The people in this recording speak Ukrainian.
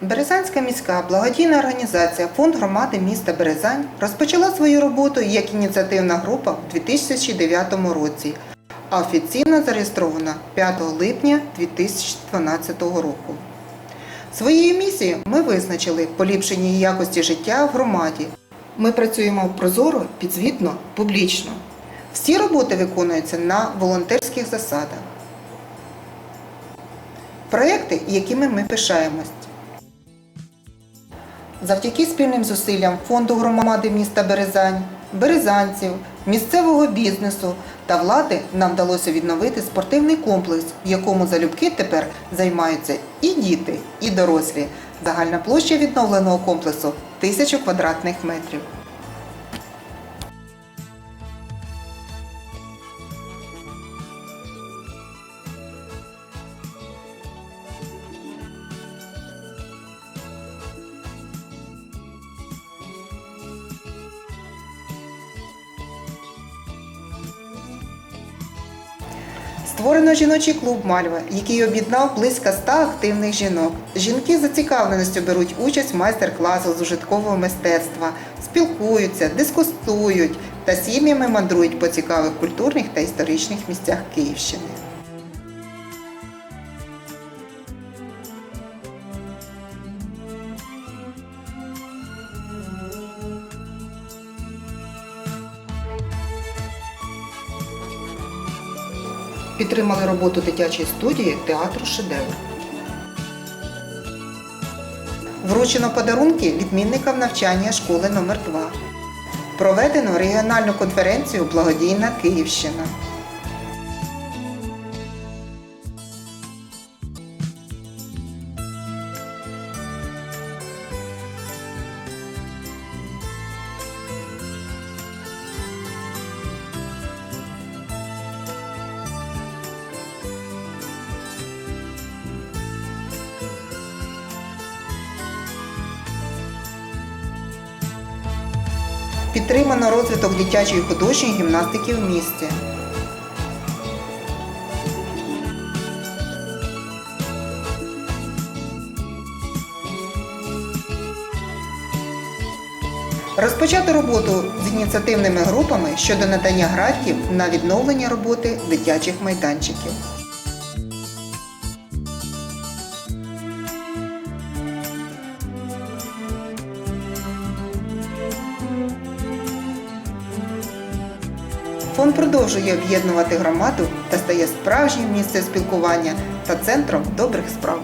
Березанська міська благодійна організація Фонд громади міста Березань розпочала свою роботу як ініціативна група в 2009 році, а офіційно зареєстрована 5 липня 2012 року. Своєю місією ми визначили поліпшення якості життя в громаді. Ми працюємо прозоро, підзвітно, публічно. Всі роботи виконуються на волонтерських засадах. Проекти, якими ми пишаємось. Завдяки спільним зусиллям Фонду громади міста Березань, березанців, місцевого бізнесу та влади нам вдалося відновити спортивний комплекс, в якому залюбки тепер займаються і діти, і дорослі. Загальна площа відновленого комплексу тисячу квадратних метрів. Створено жіночий клуб Мальва, який об'єднав близько 100 активних жінок. Жінки з зацікавленістю беруть участь в майстер-класах з ужиткового мистецтва, спілкуються, дискусують та сім'ями мандрують по цікавих культурних та історичних місцях Київщини. Підтримали роботу дитячої студії театру Шедевр. Вручено подарунки відмінникам навчання школи номер 2 Проведено регіональну конференцію Благодійна Київщина. Підтримано розвиток дитячої художньої гімнастики в місті. Розпочато роботу з ініціативними групами щодо надання грантів на відновлення роботи дитячих майданчиків. Фонд продовжує об'єднувати громаду та стає справжнім місцем спілкування та центром добрих справ.